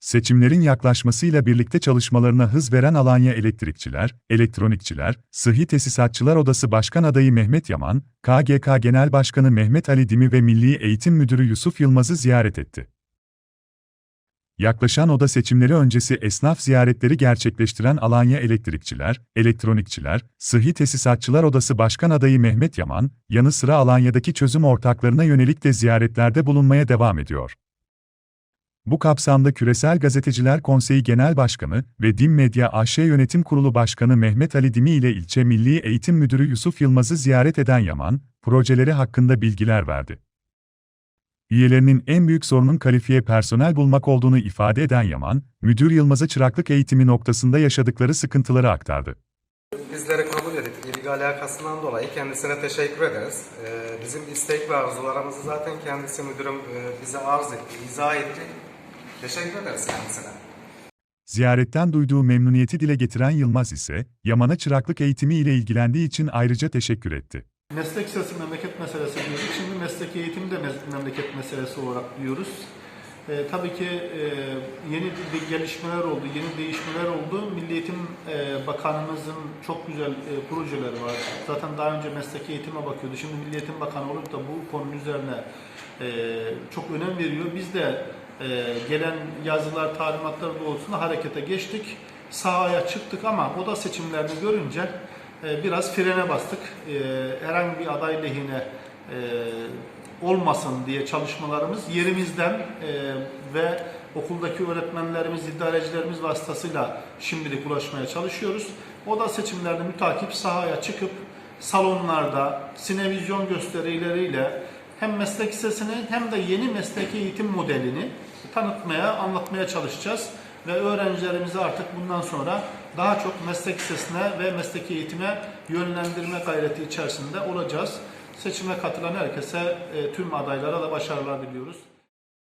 Seçimlerin yaklaşmasıyla birlikte çalışmalarına hız veren Alanya Elektrikçiler, Elektronikçiler, Sıhhi Tesisatçılar Odası Başkan Adayı Mehmet Yaman, KGK Genel Başkanı Mehmet Ali Dimi ve Milli Eğitim Müdürü Yusuf Yılmaz'ı ziyaret etti. Yaklaşan oda seçimleri öncesi esnaf ziyaretleri gerçekleştiren Alanya Elektrikçiler, Elektronikçiler, Sıhhi Tesisatçılar Odası Başkan Adayı Mehmet Yaman, yanı sıra Alanya'daki çözüm ortaklarına yönelik de ziyaretlerde bulunmaya devam ediyor. Bu kapsamda Küresel Gazeteciler Konseyi Genel Başkanı ve Dim Medya AŞ Yönetim Kurulu Başkanı Mehmet Ali Dimi ile ilçe Milli Eğitim Müdürü Yusuf Yılmaz'ı ziyaret eden Yaman, projeleri hakkında bilgiler verdi. Üyelerinin en büyük sorunun kalifiye personel bulmak olduğunu ifade eden Yaman, Müdür Yılmaz'a çıraklık eğitimi noktasında yaşadıkları sıkıntıları aktardı. Bizleri kabul edip ilgi alakasından dolayı kendisine teşekkür ederiz. Ee, Bizim istek ve arzularımızı zaten kendisi müdürüm e, bize arz etti, izah etti. Teşekkür ederiz kendisine. Ziyaretten duyduğu memnuniyeti dile getiren Yılmaz ise, Yaman'a çıraklık eğitimi ile ilgilendiği için ayrıca teşekkür etti. Meslek lisesi memleket meselesi diyorduk. Şimdi meslek eğitimi de memleket meselesi olarak diyoruz. Ee, tabii ki e, yeni gelişmeler oldu, yeni değişmeler oldu. Milli Eğitim e, Bakanımızın çok güzel e, projeleri var. Zaten daha önce meslek eğitime bakıyordu. Şimdi Milli Eğitim Bakanı olup da bu konunun üzerine e, çok önem veriyor. Biz de e, gelen yazılar, talimatlar doğrultusunda harekete geçtik. Sahaya çıktık ama oda seçimlerini görünce e, biraz frene bastık. E, herhangi bir aday lehine e, olmasın diye çalışmalarımız yerimizden e, ve okuldaki öğretmenlerimiz, idarecilerimiz vasıtasıyla şimdilik ulaşmaya çalışıyoruz. Oda seçimlerini mütakip sahaya çıkıp salonlarda sinevizyon gösterileriyle hem meslek lisesini hem de yeni mesleki eğitim modelini tanıtmaya, anlatmaya çalışacağız. Ve öğrencilerimizi artık bundan sonra daha çok meslek lisesine ve mesleki eğitime yönlendirme gayreti içerisinde olacağız. Seçime katılan herkese, e, tüm adaylara da başarılar diliyoruz.